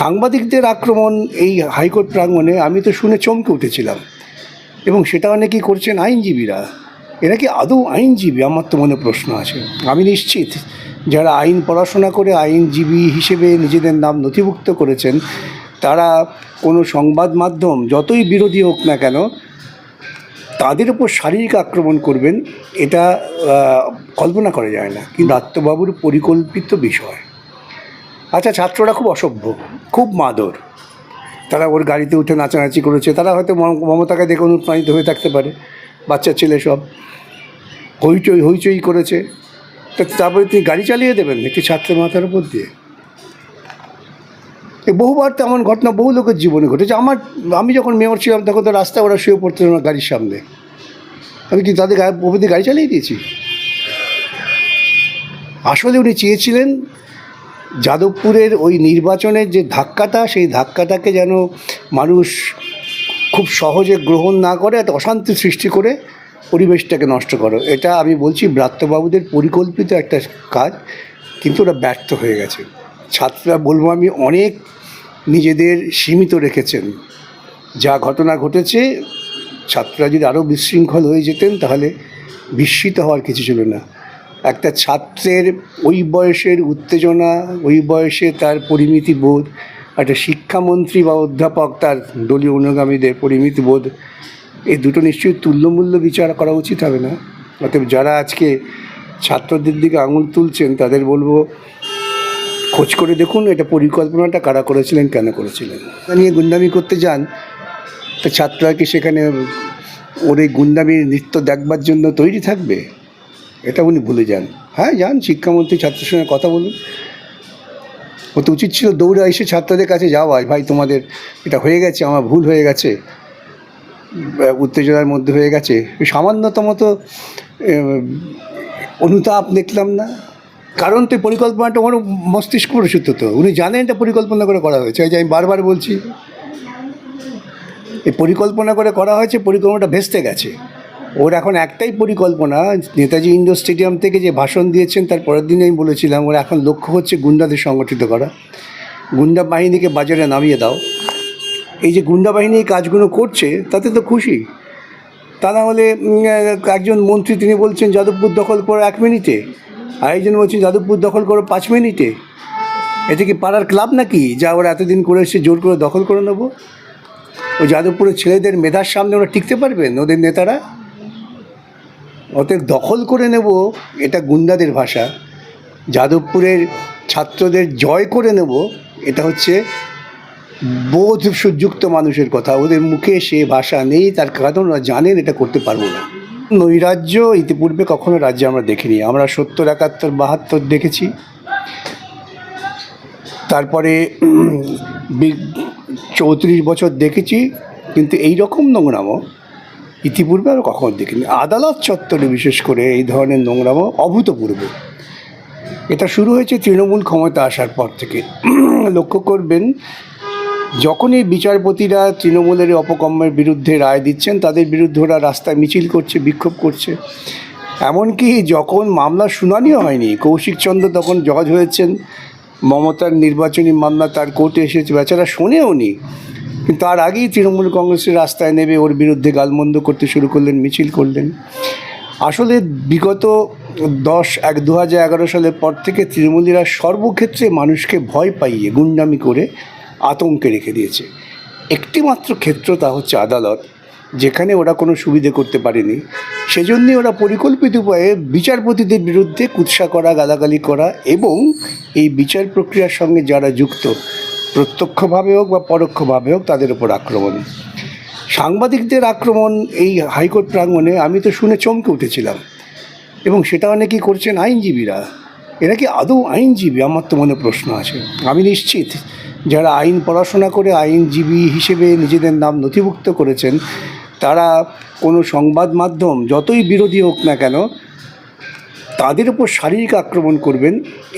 সাংবাদিকদের আক্রমণ এই হাইকোর্ট প্রাঙ্গণে আমি তো শুনে চমকে উঠেছিলাম। এবং সেটা অনেকেই করছেন আইনজীবীরা। এরা কি আদৌ আইনজীবী? আমার তো মনে প্রশ্ন আছে। আমি নিশ্চিত যারা আইন পড়াশোনা করে আইনজীবী হিসেবে নিজেদের নাম নথিভুক্ত করেছেন, তারা কোনো সংবাদ মাধ্যম যতই বিরোধী হোক না কেন, তাদের উপর শারীরিক আক্রমণ করবেন, এটা কল্পনা করা যায় না। কিন্তু আত্মবাবুর পরিকল্পিত বিষয়। আচ্ছা ছাত্ররা খুব অসভ্য, খুব মাদর। তারা ওর গাড়িতে উঠে নাচানাচি করেছে। তারা হয়তো মম- মমতাকে দেখে অনুপ্রাণিত হয়ে থাকতে পারে, বাচ্চা ছেলে সব। হইচই হইচই করেছে। তা তারপরে তিনি গাড়ি চালিয়ে দেবেন একটি ছাত্রের মাথার উপর দিয়ে। এ বহুবার তেমন ঘটনা বহু লোকের জীবনে ঘটেছে। আমার, আমি যখন মেয়র ছিলাম, তখন তো রাস্তায় ওরা শুয়ে পড়তো না গাড়ির সামনে। আমি কি তাদের গায়ে গাড়ি চালিয়ে দিয়েছি? আসলে উনি চেয়েছিলেন যাদবপুরের ওই নির্বাচনের যে ধাক্কাটা, সেই ধাক্কাটাকে যেন মানুষ খুব সহজে গ্রহণ না করে একটা অশান্তি সৃষ্টি করে পরিবেশটাকে নষ্ট করো। এটা আমি বলছি ব্রাত্যবাবুদের পরিকল্পিত একটা কাজ, কিন্তু ওরা ব্যর্থ হয়ে গেছে। ছাত্ররা বলব আমি, অনেক নিজেদের সীমিত রেখেছেন। যা ঘটনা ঘটেছে, ছাত্ররা যদি আরও বিশৃঙ্খল হয়ে যেতেন, তাহলে বিস্মিত হওয়ার কিছু ছিল না। একটা ছাত্রের ওই বয়সের উত্তেজনা, ওই বয়সে তার পরিমিতি বোধ, একটা শিক্ষামন্ত্রী বা অধ্যাপক তার দলীয় অনুগামীদের পরিমিতি বোধ, এই দুটো নিশ্চয়ই তুল্যমূল্য বিচার করা উচিত হবে না? অতএব যারা আজকে ছাত্রদের দিকে আঙুল তুলছেন, তাদের বলব, খোঁজ করে দেখুন এটা পরিকল্পনাটা কারা করেছিলেন, কেন করেছিলেন। নিয়ে গুন্ডামি করতে যান, তো ছাত্ররা কি সেখানে ওর এই গুন্ডামির নৃত্য দেখবার জন্য তৈরি থাকবে? এটা উনি ভুলে যান। হ্যাঁ যান, শিক্ষামন্ত্রী, ছাত্রের সঙ্গে কথা বলুন। ও তো উচিত ছিল দৌড়ে এসে ছাত্রদের কাছে যাওয়ায় ভাই তোমাদের এটা হয়ে গেছে, আমার ভুল হয়ে গেছে উত্তেজনার মধ্যে হয়ে গেছে। সামান্যতম তো অনুতাপ দেখলাম না। কারণ তো পরিকল্পনাটা ওর মস্তিষ্ক প্রসূত তো। উনি জানেন এটা পরিকল্পনা করে করা হয়েছে। এই যে আমি বারবার বলছি, এই পরিকল্পনা করে করা হয়েছে, পরিকল্পনাটা ভেস্তে গেছে। ওর এখন একটাই পরিকল্পনা, নেতাজি ইন্ডোর স্টেডিয়াম থেকে যে ভাষণ দিয়েছেন, তার পরের দিনে আমি বলেছিলাম, ওর এখন লক্ষ্য হচ্ছে গুন্ডাদের সংগঠিত করা। গুন্ডা বাহিনীকে বাজারে নামিয়ে দাও। এই যে গুন্ডা বাহিনী এই কাজগুলো করছে, তাতে তো খুশি। তা না হলে একজন মন্ত্রী তিনি বলছেন, যাদবপুর দখল করো এক মিনিটে। আর একজন বলছেন, যাদবপুর দখল করো পাঁচ মিনিটে। এটা কি পাড়ার ক্লাব নাকি, যা ওরা এতদিন করে এসে জোর করে দখল করে নেব? ওই যাদবপুরের ছেলেদের মেধার সামনে ওরা টিকতে পারবেন, ওদের নেতারা? অতএব দখল করে নেব, এটা গুন্ডাদের ভাষা। যাদবপুরের ছাত্রদের জয় করে নেব, এটা হচ্ছে বোধ সুযুক্ত মানুষের কথা। ওদের মুখে সে ভাষা নেই, তার কারণ ওরা জানেন এটা করতে পারব না। নৈরাজ্য ইতিপূর্বে কখনো রাজ্যে আমরা দেখিনি। আমরা সত্তর, একাত্তর, বাহাত্তর দেখেছি। তারপরে চৌত্রিশ বছর দেখেছি, কিন্তু এই রকম নোংরামো ইতিপূর্বে আমরা কখনো দেখিনি। আদালত চত্বরে বিশেষ করে এই ধরনের নোংরামো অভূতপূর্ব। এটা শুরু হয়েছে তৃণমূল ক্ষমতা আসার পর থেকে। লক্ষ্য করবেন, যখনই বিচারপতিরা তৃণমূলের এই অপকর্মের বিরুদ্ধে রায় দিচ্ছেন, তাদের বিরুদ্ধে ওরা রাস্তায় মিছিল করছে, বিক্ষোভ করছে। এমনকি যখন মামলা শুনানিও হয়নি, কৌশিক চন্দ্র তখন জজ হয়েছেন, মমতার নির্বাচনী মামলা তার কোর্টে এসেছে। বেচারা শোনেও নি। কিন্তু তার আগেই তৃণমূল কংগ্রেসের রাস্তায় নেমে ওর বিরুদ্ধে গালমন্দ করতে শুরু করলেন, মিছিল করলেন। আসলে বিগত দশ এক দু এগারো সালের পর থেকে তৃণমূলীরা সর্বক্ষেত্রে মানুষকে ভয় পাইয়ে, গুন্ডামি করে আতঙ্কে রেখে দিয়েছে। একটিমাত্র ক্ষেত্র তা হচ্ছে আদালত, যেখানে ওরা কোনো সুবিধে করতে পারেনি। সেজন্যই ওরা পরিকল্পিত উপায়ে বিচারপতিদের বিরুদ্ধে কুৎসা করা, গালাগালি করা এবং এই বিচার প্রক্রিয়ার সঙ্গে যারা যুক্ত প্রত্যক্ষভাবে হোক বা পরোক্ষভাবে হোক তাদের উপর আক্রমণ। সাংবাদিকদের আক্রমণ এই হাইকোর্ট প্রাঙ্গণে আমি তো শুনে চমকে উঠেছিলাম। এবং সেটা অনেকেই করছেন আইনজীবীরা। এরা কি আদৌ আইনজীবী? আমার তো মনে প্রশ্ন আছে। আমি নিশ্চিত যারা আইন পড়াশোনা করে আইনজীবী হিসেবে নিজেদের নাম নথিভুক্ত করেছেন, তারা কোনো সংবাদ মাধ্যম যতই বিরোধী হোক না কেন তাদের উপর শারীরিক আক্রমণ করবেন,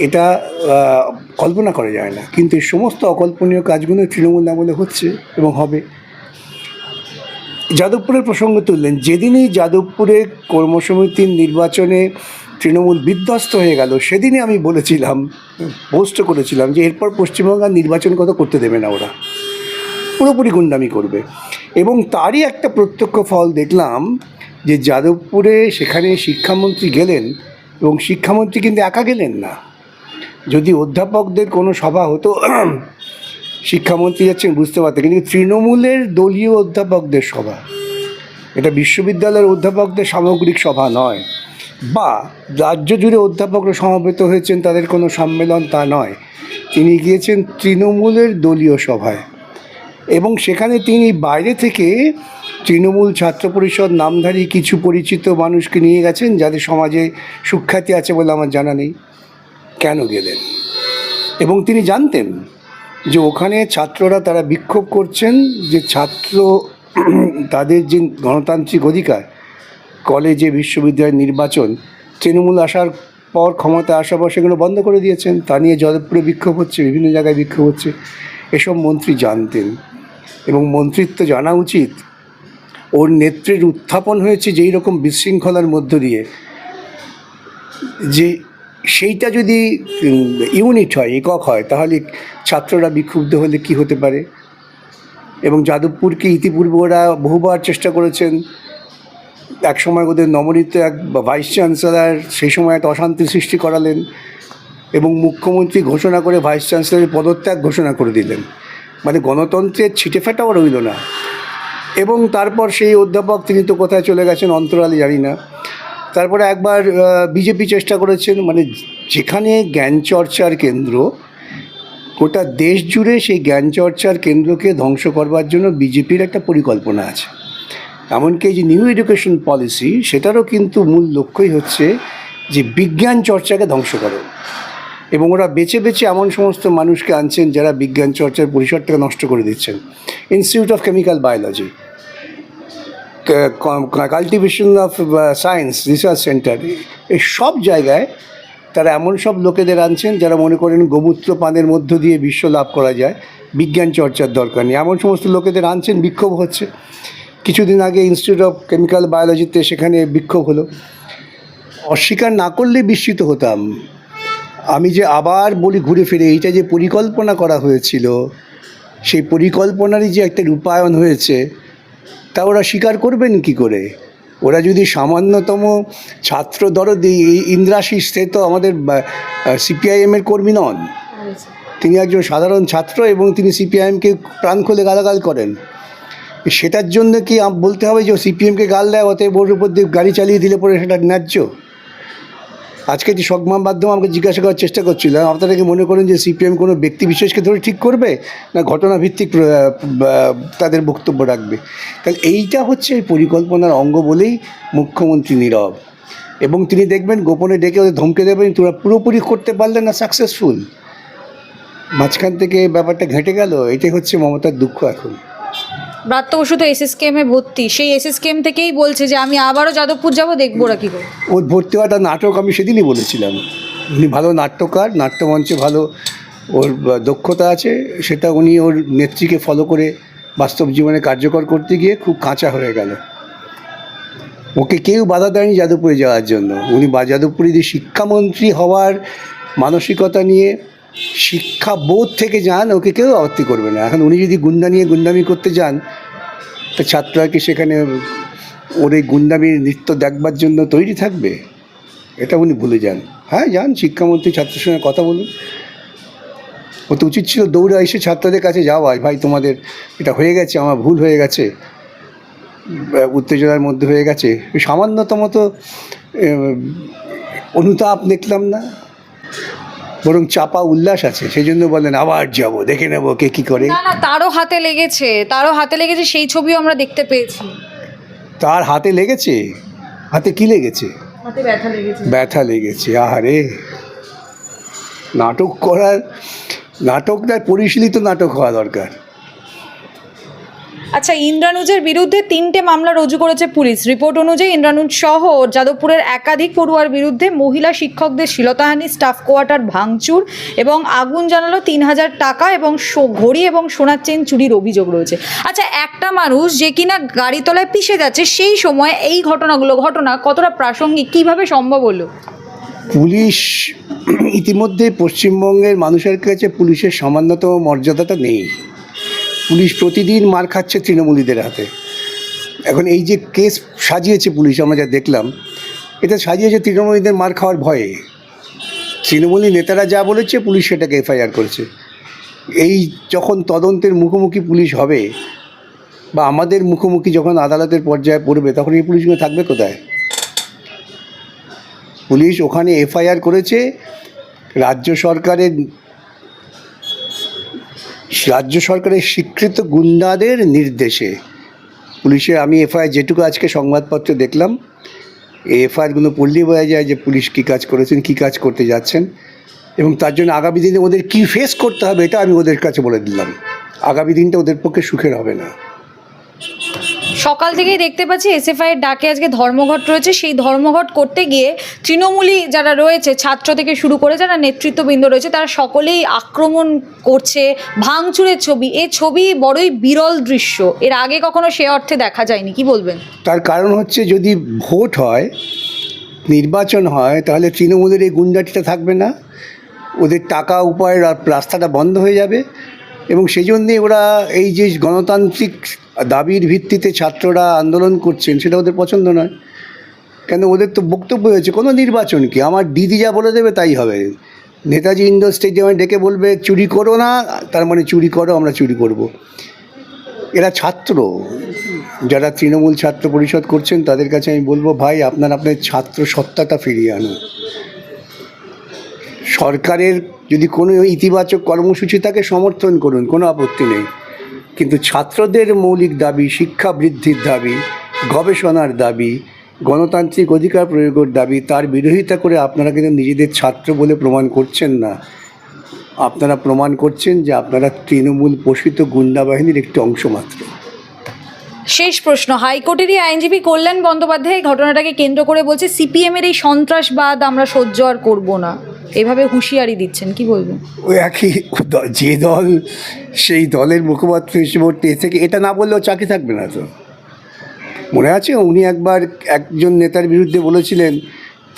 এটা কল্পনা করা যায় না। কিন্তু এই সমস্ত অকল্পনীয় কাজগুলো তৃণমূল আমলে হচ্ছে এবং হবে। যাদবপুরের প্রসঙ্গ তুললেন, যেদিনই যাদবপুরে কর্মসমিতির নির্বাচনে তৃণমূল বিধ্বস্ত হয়ে গেল, সেদিনই আমি বলেছিলাম, পোস্ট করেছিলাম যে এরপর পশ্চিমবঙ্গের নির্বাচন কত করতে দেবে না ওরা। পুরোপুরি গুন্ডামি করবে। এবং তারই একটা প্রত্যক্ষ ফল দেখলাম যে যাদবপুরে সেখানে শিক্ষামন্ত্রী গেলেন এবং শিক্ষামন্ত্রী কিন্তু একা গেলেন না। যদি অধ্যাপকদের কোনো সভা হতো, শিক্ষামন্ত্রী যাচ্ছেন বুঝতে পারতেন, কিন্তু তৃণমূলের দলীয় অধ্যাপকদের সভা, এটা বিশ্ববিদ্যালয়ের অধ্যাপকদের সামগ্রিক সভা নয়, বা রাজ্য জুড়ে অধ্যাপকরা সমবেত হয়েছেন, তাদের কোনো সম্মেলন তা নয়। তিনি গিয়েছেন তৃণমূলের দলীয় সভায় এবং সেখানে তিনি বাইরে থেকে তৃণমূল ছাত্র পরিষদ নামধারী কিছু পরিচিত মানুষকে নিয়ে গেছেন যাদের সমাজে সুখ্যাতি আছে বলে আমার জানা নেই। কেন গেলেন? এবং তিনি জানতেন যে ওখানে ছাত্ররা তারা বিক্ষোভ করছেন, যে ছাত্র তাদের যে গণতান্ত্রিক অধিকার, কলেজে বিশ্ববিদ্যালয়ের নির্বাচন, তৃণমূল আসার পর ক্ষমতা আসার পর সেগুলো বন্ধ করে দিয়েছেন। তা নিয়ে যাদবপুরে বিক্ষোভ হচ্ছে, বিভিন্ন জায়গায় বিক্ষোভ হচ্ছে। এসব মন্ত্রী জানতেন। এবং মন্ত্রিত্ব জানা উচিত ওর নেত্রের উত্থাপন হয়েছে যেই রকম বিশৃঙ্খলার মধ্য দিয়ে, যে সেইটা যদি ইউনিট হয়, একক হয়, তাহলে ছাত্ররা বিক্ষুব্ধ হলে কি হতে পারে? এবং যাদবপুরকে ইতিপূর্বে ওরা বহুবার চেষ্টা করেছেন এক সময় ওদের নবনীত এক ভাইস চ্যান্সেলার সেই সময় একটা অশান্তি সৃষ্টি করালেন এবং মুখ্যমন্ত্রী ঘোষণা করে ভাইস চ্যান্সেলারের পদত্যাগ ঘোষণা করে দিলেন। মানে গণতন্ত্রের ছিটে ফেটাও রইল না। এবং তারপর সেই অধ্যাপক তিনি তো কোথায় চলে গেছেন, অন্তরালে জানি না। তারপরে একবার বিজেপি চেষ্টা করেছেন মানে যেখানে জ্ঞান চর্চার কেন্দ্র, গোটা দেশ জুড়ে সেই জ্ঞান চর্চার কেন্দ্রকে ধ্বংস করবার জন্য বিজেপির একটা পরিকল্পনা আছে। এমনকি যে নিউ এডুকেশন পলিসি, সেটারও কিন্তু মূল লক্ষ্যই হচ্ছে যে বিজ্ঞান চর্চাকে ধ্বংস করে। এবং ওরা বেছে বেছে এমন সমস্ত মানুষকে আনছেন যারা বিজ্ঞান চর্চার পরিসরটাকে নষ্ট করে দিচ্ছেন। Institute of chemical biology cultivation of science research centre এই সব জায়গায় তারা এমন সব লোকেদের আনছেন যারা মনে করেন গোমূত্র পানের মধ্য দিয়ে বিশ্ব লাভ করা যায়, বিজ্ঞান চর্চার দরকার নেই। এমন সমস্ত লোকেদের আনছেন, বিক্ষোভ হচ্ছে। কিছুদিন আগে ইনস্টিটিউট অফ কেমিক্যাল বায়োলজিতে সেখানে বিক্ষোভ হলো। অস্বীকার না করলে বিস্মিত হতাম। আমি যে আবার বলি ঘুরে ফিরে, এইটা যে পরিকল্পনা করা হয়েছিল, সেই পরিকল্পনারই যে একটা রূপায়ণ হয়েছে, তা ওরা স্বীকার করবেন কি করে? ওরা যদি সামান্যতম ছাত্র দরদি ইন্দ্রাশিস তো আমাদের সিপিআইএমের কর্মী নন। তিনি একজন সাধারণ ছাত্র এবং তিনি সিপিআইএমকে প্রাণ খুলে গালাগাল করেন। সেটার জন্য কি বলতে হবে যে সিপিএমকে গাল দেয়, অতএব ওর উপর দিয়ে গাড়ি চালিয়ে দিলে পরে সেটা ন্যায্য? আজকে যে সংবাদ মাধ্যম আমাকে জিজ্ঞাসা করার চেষ্টা করছিলাম আপনারা কি মনে করেন যে সিপিএম কোনো ব্যক্তি বিশেষকে ধরে ঠিক করবে, না ঘটনা ভিত্তিক তাদের বক্তব্য রাখবে? তাহলে এইটা হচ্ছে এই পরিকল্পনার অঙ্গ বলেই মুখ্যমন্ত্রী নীরব। এবং তিনি দেখবেন গোপনে ডেকে ওদের ধমকে দেবেন, তোরা পুরোপুরি করতে পারলে না সাকসেসফুল মাঝখান থেকে ব্যাপারটা ঘেঁটে গেল, এটাই হচ্ছে মমতার দুঃখ এখন। ব্রাত্য বসু তো এসএসকেএমে ভর্তি। সেই এসএসকেএম থেকেই বলছে যে, আমি আবারও যাদবপুর যাব, দেখব ওরা কী করে। ওর ভর্তি হওয়াটা নাটক আমি সেদিনই বলেছিলাম। উনি ভালো নাট্যকার, নাট্যমঞ্চে ভালো ওর দক্ষতা আছে, সেটা উনি ওর নেত্রীকে ফলো করে বাস্তব জীবনে কার্যকর করতে গিয়ে খুব কাঁচা হয়ে গেল। ওকে কেউ বাধা দেয়নি যাদবপুরে যাওয়ার জন্য। উনি বা, যাদবপুরে যদি শিক্ষামন্ত্রী হওয়ার মানসিকতা নিয়ে শিক্ষা বোধ থেকে যান, ওকে কেউ আপত্তি করবে না। এখন উনি যদি গুন্ডা নিয়ে গুন্ডামি করতে যান, তো ছাত্ররা কি সেখানে ওর এই গুন্ডামির নৃত্য দেখবার জন্য তৈরি থাকবে? এটা উনি ভুলে যান। হ্যাঁ যান, শিক্ষামন্ত্রী ছাত্রের সঙ্গে কথা বলুন। ও তো উচিত ছিল দৌড়ে, এসে ছাত্রদের কাছে যাওয়া। ভাই, তোমাদের এটা হয়ে গেছে, আমার ভুল হয়ে গেছে উত্তেজনার মধ্যে হয়ে গেছে। সামান্যতম তো অনুতাপ দেখলাম না। বরং চাপা উল্লাস আছে সেই জন্য বলেন আবার যাব দেখে নেব কে কি করে। না না তারও হাতে লেগেছে তারও হাতে লেগেছে সেই ছবিও আমরা দেখতে পেয়েছি। তার হাতে লেগেছে? হাতে কি লেগেছে? হাতে ব্যথা লেগেছে। ব্যথা লেগেছে আহারে! নাটক করার নাটক নাটকটা পরিশীলিত নাটক হওয়া দরকার। আচ্ছা ইন্দ্রানুজের বিরুদ্ধে তিনটে মামলা রুজু করেছে পুলিশ। রিপোর্ট অনুযায়ী ইন্দ্রানুজ সহ যাদবপুরের একাধিক পড়ুয়ার বিরুদ্ধে মহিলা শিক্ষকদের শ্লীলতাহানি স্টাফ কোয়ার্টার ভাঙচুর এবং আগুন জানালো তিন হাজার টাকা এবং ঘড়ি এবং সোনার চেন চুরির অভিযোগ রয়েছে। আচ্ছা একটা মানুষ যে কিনা গাড়িতলায় পিষে যাচ্ছে, সেই সময় এই ঘটনাগুলো, ঘটনা কতটা প্রাসঙ্গিক? কীভাবে সম্ভব হলো? পুলিশ ইতিমধ্যে পশ্চিমবঙ্গের মানুষের কাছে পুলিশের সামান্যতম মর্যাদাটা নেই। পুলিশ প্রতিদিন মার খাচ্ছে তৃণমূলীদের হাতে। এখন এই যে কেস সাজিয়েছে পুলিশ, আমরা যা দেখলাম, এটা সাজিয়েছে তৃণমূলীদের মার খাওয়ার ভয়ে। তৃণমূলী নেতারা যা বলেছে, পুলিশ সেটাকে এফআইআর করেছে। এই যখন তদন্তের মুখোমুখি পুলিশ হবে, বা আমাদের মুখোমুখি যখন আদালতের পর্যায়ে পড়বে, তখন এই পুলিশগুলো থাকবে কোথায়? পুলিশ ওখানে এফআইআর করেছে, রাজ্য সরকারের রাজ্য সরকারের স্বীকৃত গুন্ডাদের নির্দেশে। পুলিশের আমি এফআইআর যেটুকু আজকে সংবাদপত্রে দেখলাম, এই এফআইআরগুলো পড়লেই বোঝা যায় যে পুলিশ কী কাজ করেছেন, কী কাজ করতে যাচ্ছেন। এবং তার জন্য আগামী দিনে ওদের কী ফেস করতে হবে, এটা আমি ওদের কাছে বলে দিলাম। আগামী দিনটা ওদের পক্ষে সুখের হবে না। সকাল থেকেই দেখতে পাচ্ছি এসএফআই এর ডাকে আজকে ধর্মঘট রয়েছে। সেই ধর্মঘট করতে গিয়ে তৃণমূলী যারা রয়েছে, ছাত্র থেকে শুরু করে যারা নেতৃত্ববৃন্দ রয়েছে, তারা সকলেই আক্রমণ করছে, ভাঙচুরের ছবি। এ ছবি বড়ই বিরল দৃশ্য। এর আগে কখনো সে অর্থে দেখা যায়নি। কি বলবেন? তার কারণ হচ্ছে যদি ভোট হয়, নির্বাচন হয়, তাহলে তৃণমূলের এই গুন্ডাটিটা থাকবে না। ওদের টাকা উপায়ের রাস্তাটা বন্ধ হয়ে যাবে। এবং সেই জন্যে ওরা এই যে গণতান্ত্রিক দাবির ভিত্তিতে ছাত্ররা আন্দোলন করছেন, সেটা ওদের পছন্দ নয়। কেন ওদের তো বক্তব্য হয়েছে, কোনো নির্বাচন কি? আমার দিদি যা বলে দেবে তাই হবে। নেতাজি ইন্ডোর স্টেডিয়ামে ডেকে বলবে, চুরি করো না। তার মানে চুরি করো, আমরা চুরি করব। এরা ছাত্র। যারা তৃণমূল ছাত্র পরিষদ করছেন, তাদের কাছে আমি বলব, ভাই, আপনার আপনার ছাত্র সত্তাটা ফিরিয়ে আনুন সরকারের যদি কোনো ইতিবাচক কর্মসূচি থাকে, সমর্থন করুন, কোনো আপত্তি নেই। কিন্তু ছাত্রদের মৌলিক দাবি, শিক্ষা বৃদ্ধির দাবি, গবেষণার দাবি, গণতান্ত্রিক অধিকার প্রয়োগের দাবি, তার বিরোধিতা করে আপনারা কিন্তু নিজেদের ছাত্র বলে প্রমাণ করছেন না। আপনারা প্রমাণ করছেন যে আপনারা তৃণমূল পোষিত গুন্ডা বাহিনীর একটি অংশ মাত্র। শেষ প্রশ্ন, হাইকোর্টেরই আইনজীবী কল্যাণ বন্দ্যোপাধ্যায় ঘটনাটাকে কেন্দ্র করে বলছে সিপিএম এর এই সন্ত্রাসবাদ আমরা সহ্য আর করব না। এভাবে হুঁশিয়ারি দিচ্ছেন, কি বলবেন? ওই একই যে দল সেই দলের মুখপাত্র হিসেবে এ থেকে এটা না বললেও চাকরি থাকবে না তো। মনে আছে, উনি একবার একজন নেতার বিরুদ্ধে বলেছিলেন,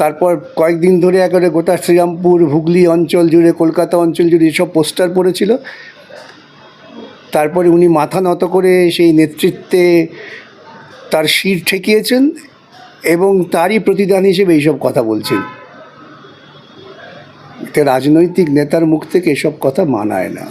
তারপর কয়েকদিন ধরে একেবারে গোটা শ্রীরামপুর, হুগলি অঞ্চল জুড়ে, কলকাতা অঞ্চল জুড়ে এসব পোস্টার পড়েছিল তারপরে উনি মাথা নত করে সেই নেতৃত্বে তার শির ঠেকিয়েছেন এবং তারই প্রতিদান হিসেবে এইসব কথা বলছেন। রাজনৈতিক নেতার মুখ থেকে এসব কথা মানায় না।